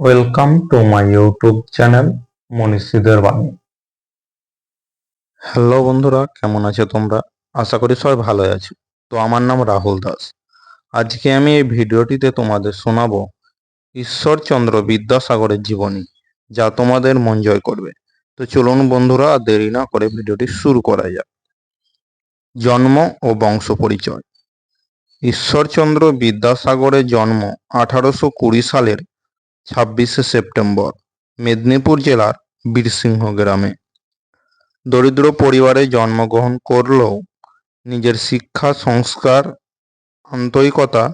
Welcome to my YouTube channel মনীষীদের বাণী hello বন্ধুরা, কেমন আছো তোমরা? আশা করি সবাই ভালো আছো। তো আমার নাম রাহুল দাস। আজকে আমি এই ভিডিওটিতে তোমাদের শোনাবো ঈশ্বরচন্দ্র বিদ্যাসাগরের জীবনী, যা তোমাদের মন জয় করবে। তো চলুন বন্ধুরা, দেরি না করে ভিডিওটি শুরু করা যাক। জন্ম ও বংশ পরিচয়। ঈশ্বরচন্দ্র বিদ্যাসাগরের জন্ম আঠারোশো কুড়ি সালের ছাব্বিশে সেপ্টেম্বর, মেদিনীপুর জেলার বীরসিংহ গ্রামে। দরিদ্র পরিবারে জন্মগ্রহণ করলেও নিজের শিক্ষা, সংস্কার, আন্তরিকতা,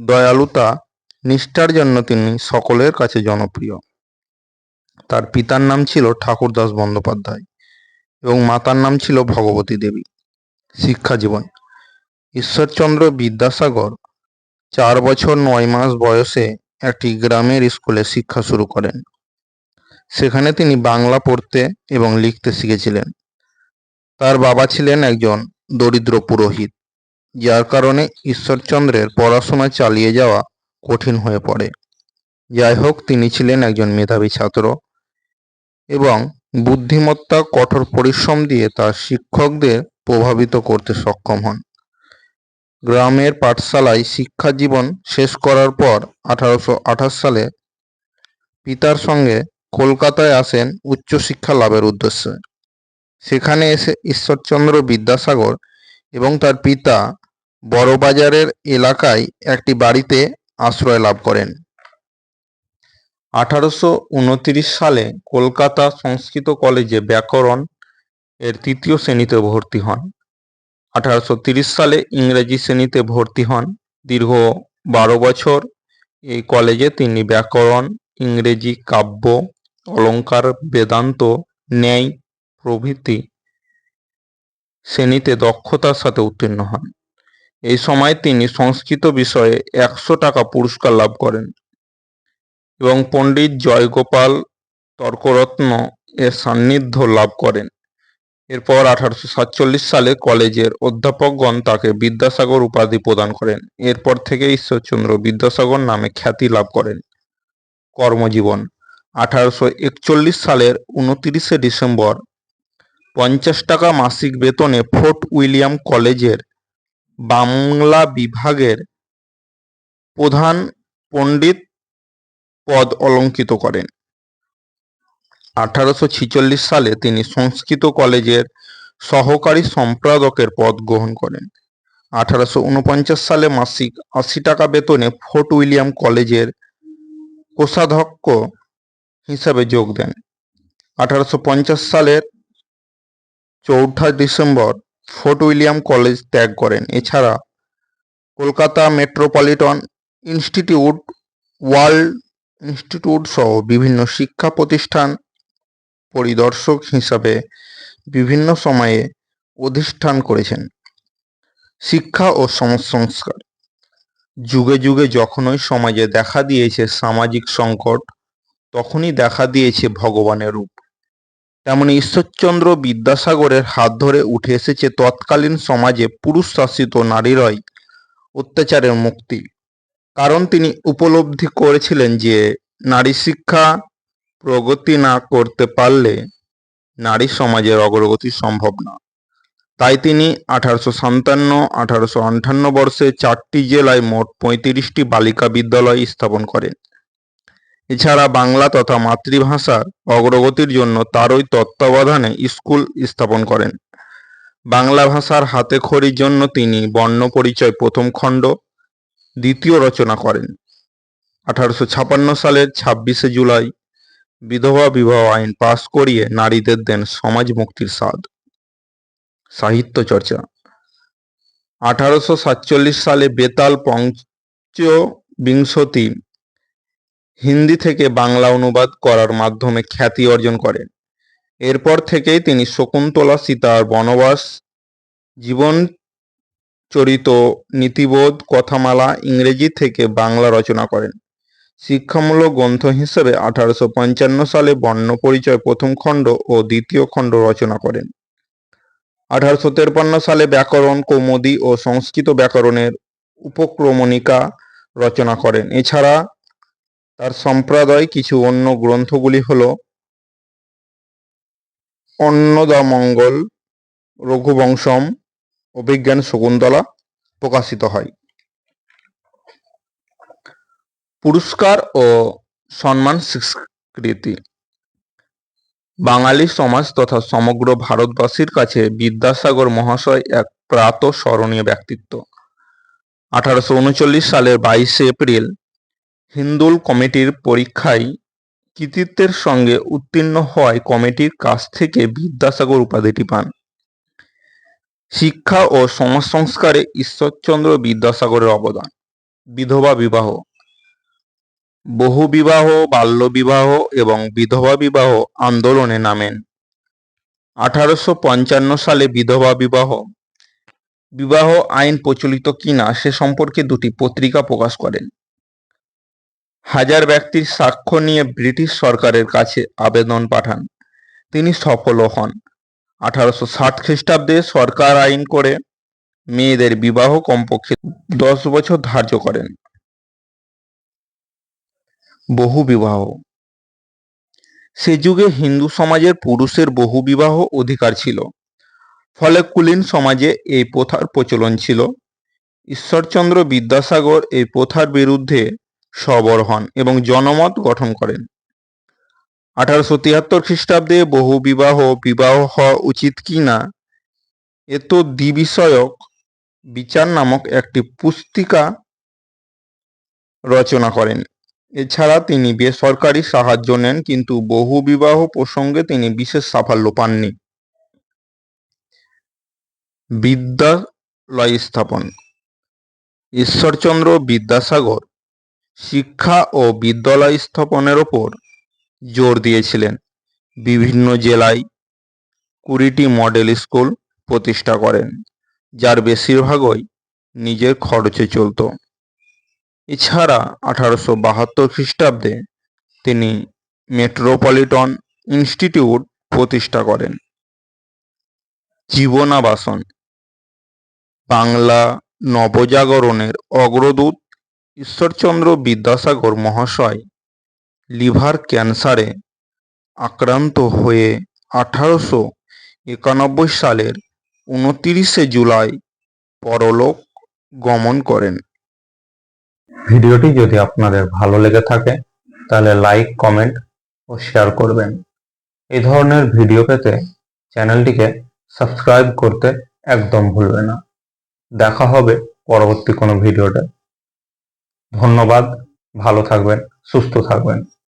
দয়ালুতা, নিষ্ঠার জন্য তিনি সকলের কাছে জনপ্রিয়। তার পিতার নাম ছিল ঠাকুরদাস বন্দ্যোপাধ্যায় এবং মাতার নাম ছিল ভগবতী দেবী। শিক্ষা জীবন। ঈশ্বরচন্দ্র বিদ্যাসাগর চার বছর নয় মাস বয়সে একটি গ্রামের স্কুলে শিক্ষা শুরু করেন। সেখানে তিনি বাংলা পড়তে এবং লিখতে শিখেছিলেন। তার বাবা ছিলেন একজন দরিদ্র পুরোহিত, যার কারণে ঈশ্বরচন্দ্রের পড়াশোনা চালিয়ে যাওয়া কঠিন হয়ে পড়ে। যাই হোক, তিনি ছিলেন একজন মেধাবী ছাত্র এবং বুদ্ধিমত্তা, কঠোর পরিশ্রম দিয়ে তার শিক্ষকদের প্রভাবিত করতে সক্ষম হন। গ্রামের পাঠশালায় শিক্ষা জীবন শেষ করার পর আঠারোশো আঠাশ সালে পিতার সঙ্গে কলকাতায় আসেন উচ্চশিক্ষা লাভের উদ্দেশ্যে। সেখানে এসে ঈশ্বরচন্দ্র বিদ্যাসাগর এবং তার পিতা বড়বাজারের এলাকায় একটি বাড়িতে আশ্রয় লাভ করেন। আঠারোশো উনত্রিশ সালে কলকাতা সংস্কৃত কলেজে ব্যাকরণ এর তৃতীয় শ্রেণীতে ভর্তি হন। আঠারোশো সালে ইংরেজি শ্রেণীতে ভর্তি হন। দীর্ঘ বারো বছর এই কলেজে তিনি ব্যাকরণ, ইংরেজি, কাব্য অলঙ্কার বেদান্ত, ন্যায় প্রভৃতি শ্রেণীতে দক্ষতার সাথে উত্তীর্ণ হন। এই সময় তিনি সংস্কৃত বিষয়ে একশো টাকা পুরস্কার লাভ করেন এবং পণ্ডিত জয়গোপাল তর্করত্ন এর সান্নিধ্য লাভ করেন। এরপর আঠারোশো সাতচল্লিশ সালে কলেজের অধ্যাপকগণ তাকে বিদ্যাসাগর উপাধি প্রদান করেন। এরপর থেকে ঈশ্বরচন্দ্র বিদ্যাসাগর নামে খ্যাতি লাভ করেন। কর্মজীবন, আঠারোশো একচল্লিশ সালের উনতিরিশে ডিসেম্বর, পঞ্চাশ টাকা মাসিক বেতনে ফোর্ট উইলিয়াম কলেজের বাংলা বিভাগের প্রধান পণ্ডিত পদ অলঙ্কিত করেন। আঠারোশো সালে তিনি সংস্কৃত কলেজের সহকারী সম্পাদকের পদ গ্রহণ করেন। আঠারোশো উনপঞ্চাশ সালে মাসিক আশি টাকা বেতনে ফোর্ট উইলিয়াম কলেজের কোষাধ্যক্ষ হিসাবে যোগ দেন। আঠারোশো পঞ্চাশ সালের চৌঠা ডিসেম্বর ফোর্ট উইলিয়াম কলেজ ত্যাগ করেন। এছাড়া Kolkata metropolitan institute, world institute সহ বিভিন্ন শিক্ষা প্রতিষ্ঠান পরিদর্শক হিসাবে বিভিন্ন সময়ে অধিষ্ঠান করেছেন। শিক্ষা ও সংস্কার যুগে যুগে যখনই সমাজে দেখা দিয়েছে সামাজিক সংকট, তখনই দেখা দিয়েছে ভগবানের রূপ। তেমনি ঈশ্বরচন্দ্র বিদ্যাসাগরের হাত ধরে উঠে এসেছে তৎকালীন সমাজে পুরুষ শাসিত নারীরাই অত্যাচারের মুক্তি। কারণ তিনি উপলব্ধি করেছিলেন যে নারী শিক্ষা প্রগতি না করতে পারলে নারী সমাজের অগ্রগতি সম্ভব না। তাই তিনি আঠারোশো সাতান্ন, আঠারোশো আটান্ন বর্ষে চারটি জেলায় মোট পঁয়ত্রিশটি বালিকা বিদ্যালয় স্থাপন করেন। এছাড়া বাংলা তথা মাতৃভাষার অগ্রগতির জন্য তারই তত্ত্বাবধানে স্কুল স্থাপন করেন। বাংলা ভাষার হাতে খড়ির জন্য তিনি বর্ণ পরিচয় প্রথম খণ্ড, দ্বিতীয় রচনা করেন। আঠারোশো ছাপান্ন সালের ছাব্বিশে জুলাই বিধবা বিবাহ আইন পাশ করিয়ে নারীদের দেন সমাজ মুক্তির স্বাদ। সাহিত্য চর্চা। আঠারোশো সাতচল্লিশ সালে বেতাল পঞ্চবিংশতি হিন্দি থেকে বাংলা অনুবাদ করার মাধ্যমে খ্যাতি অর্জন করেন। এরপর থেকেই তিনি শকুন্তলা সীতার বনবাস, জীবন চরিত, নীতিবোধ, কথামালা, ইংরেজি থেকে বাংলা রচনা করেন। শিক্ষামূলক গ্রন্থ হিসেবে আঠারোশো পঞ্চান্ন সালে বর্ণ পরিচয় প্রথম খণ্ড ও দ্বিতীয় খণ্ড রচনা করেন। আঠারোশো তেপ্পান্ন সালে ব্যাকরণ, কৌমুদী ও সংস্কৃত ব্যাকরণের উপক্রমণিকা রচনা করেন। এছাড়া তার সম্প্রদায় কিছু অন্য গ্রন্থগুলি হল অন্নদামঙ্গল, রঘুবংশম অভিজ্ঞান শকুন্তলা প্রকাশিত হয়। পুরস্কার ও সম্মান স্বীকৃতি। বাঙালি সমাজ তথা সমগ্র ভারতবাসীর কাছে বিদ্যাসাগর মহাশয় এক প্রাত স্মরণীয় ব্যক্তিত্ব। আঠারোশো উনচল্লিশ সালের বাইশে এপ্রিল হিন্দুল কমিটির পরীক্ষায় কৃতিত্বের সঙ্গে উত্তীর্ণ হওয়ায় কমিটির কাছ থেকে বিদ্যাসাগর উপাধিটি পান। শিক্ষা ও সমাজ সংস্কারে ঈশ্বরচন্দ্র বিদ্যাসাগরের অবদান। বিধবা বিবাহ। বহু বিবাহ বাল্য বিবাহ এবং বিধবা বিবাহ আন্দোলনে নামেন। আঠারোশো পঞ্চান্ন সালে বিধবা বিবাহ বিবাহ আইন প্রচলিত কিনা সে সম্পর্কে দুটি পত্রিকা প্রকাশ করেন। হাজার ব্যক্তির সাক্ষ্য নিয়ে ব্রিটিশ সরকারের কাছে আবেদন পাঠান। তিনি সফলও হন। আঠারোশো ষাট খ্রিস্টাব্দে সরকার আইন করে মেয়েদের বিবাহ কমপক্ষে দশ বছর ধার্য করেন। বহু বিবাহ সে যুগে হিন্দু সমাজের পুরুষের বহু বিবাহ অধিকার ছিল। ফলে কুলীন সমাজে এই প্রথার প্রচলন ছিল। ঈশ্বরচন্দ্র বিদ্যাসাগর এই প্রথার বিরুদ্ধে সবর হন এবং জনমত গঠন করেন। আঠারোশো তিয়াত্তর খ্রিস্টাব্দে বহু বিবাহ বিবাহ হওয়া উচিত কি না, এ তো দ্বিবিষয়ক বিচার নামক একটি পুস্তিকা রচনা করেন। এছাড়া তিনি বেসরকারি সাহায্য নেন, কিন্তু বহু বিবাহ প্রসঙ্গে তিনি বিশেষ সাফল্য পাননি। বিদ্যালয় স্থাপন, ঈশ্বরচন্দ্র বিদ্যাসাগর শিক্ষা ও বিদ্যালয় স্থাপনের ওপর জোর দিয়েছিলেন। বিভিন্ন জেলায় কুড়িটি মডেল স্কুল প্রতিষ্ঠা করেন, যার বেশিরভাগই নিজের খরচে চলত। এছাড়া আঠারোশো বাহাত্তর খ্রিস্টাব্দে তিনি মেট্রোপলিটন ইনস্টিটিউট প্রতিষ্ঠা করেন। জীবনাবাসন। বাংলা নবজাগরণের অগ্রদূত ঈশ্বরচন্দ্র বিদ্যাসাগর মহাশয় লিভার ক্যান্সারে আক্রান্ত হয়ে আঠারোশো একানব্বই সালের উনতিরিশে জুলাই পরলোক গমন করেন। ভিডিওটি যদি আপনাদের ভালো লেগে থাকে, তাহলে লাইক কমেন্ট ও শেয়ার করবেন। এই ধরনের ভিডিও পেতে চ্যানেলটিকে সাবস্ক্রাইব করতে একদম ভুলবে না। দেখা হবে পরবর্তী কোনো ভিডিওতে। ধন্যবাদ, ভালো থাকবেন, সুস্থ থাকবেন।